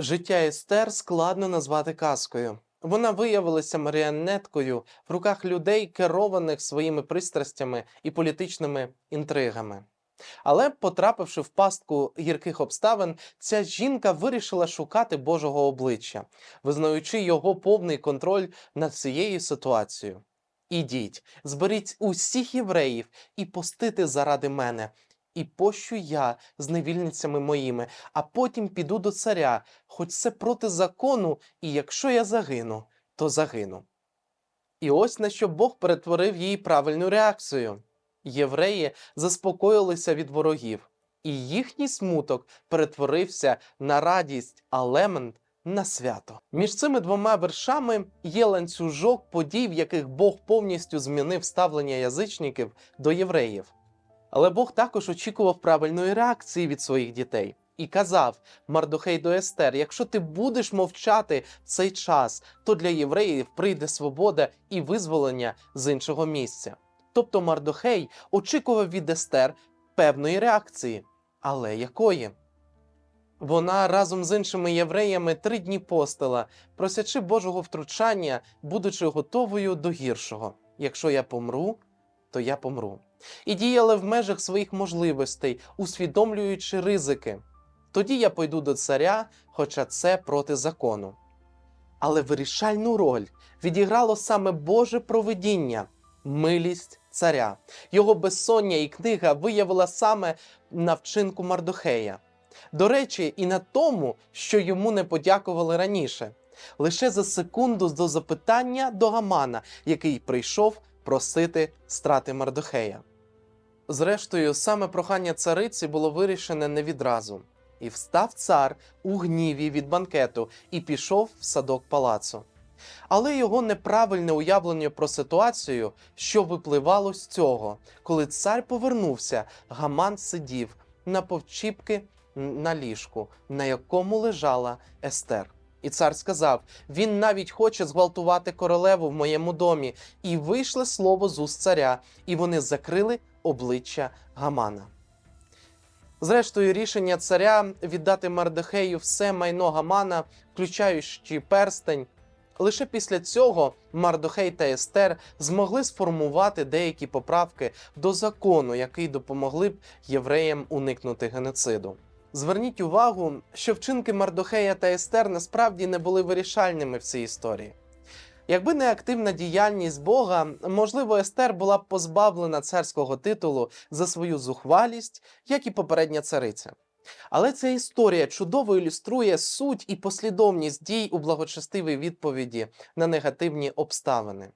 Життя Естер складно назвати казкою. Вона виявилася маріонеткою в руках людей, керованих своїми пристрастями і політичними інтригами. Але, потрапивши в пастку гірких обставин, ця жінка вирішила шукати Божого обличчя, визнаючи його повний контроль над всією ситуацією. Ідіть, зберіть усіх євреїв і постити заради мене, і пощу я з невільницями моїми, а потім піду до царя, хоч це проти закону, і якщо я загину, то загину. І ось на що Бог перетворив її правильну реакцію. Євреї заспокоїлися від ворогів, і їхній смуток перетворився на радість, а лемент на свято. Між цими двома вершами є ланцюжок подій, в яких Бог повністю змінив ставлення язичників до євреїв. Але Бог також очікував правильної реакції від своїх дітей і казав Мардохей до Естер: якщо ти будеш мовчати в цей час, то для євреїв прийде свобода і визволення з іншого місця. Тобто Мардохей очікував від Естер певної реакції, але якої? Вона разом з іншими євреями три дні постила, просячи Божого втручання, будучи готовою до гіршого. Якщо я помру, то я помру. І діяла в межах своїх можливостей, усвідомлюючи ризики. Тоді я пойду до царя, хоча це проти закону. Але вирішальну роль відіграло саме Боже провидіння, милість царя. Його безсоння і книга виявила саме на вчинку Мардохея. До речі, і на тому, що йому не подякували раніше, лише за секунду до запитання до Гамана, який прийшов просити страти Мардохея. Зрештою, саме прохання цариці було вирішене не відразу. І встав цар у гніві від банкету і пішов в садок палацу. Але його неправильне уявлення про ситуацію, що випливало з цього, коли цар повернувся, гаман сидів на повчіпки на ліжку, на якому лежала Естер. І цар сказав: він навіть хоче зґвалтувати королеву в моєму домі. І вийшло слово з уст царя, і вони закрили обличчя Гамана. Зрештою, рішення царя віддати Мардахею все майно Гамана, включаючи перстень. Лише після цього Мардохей та Естер змогли сформувати деякі поправки до закону, які допомогли б євреям уникнути геноциду. Зверніть увагу, що вчинки Мардохея та Естер насправді не були вирішальними в цій історії. Якби не активна діяльність Бога, можливо, Естер була б позбавлена царського титулу за свою зухвалість, як і попередня цариця. Але ця історія чудово ілюструє суть і послідовність дій у благочестивій відповіді на негативні обставини.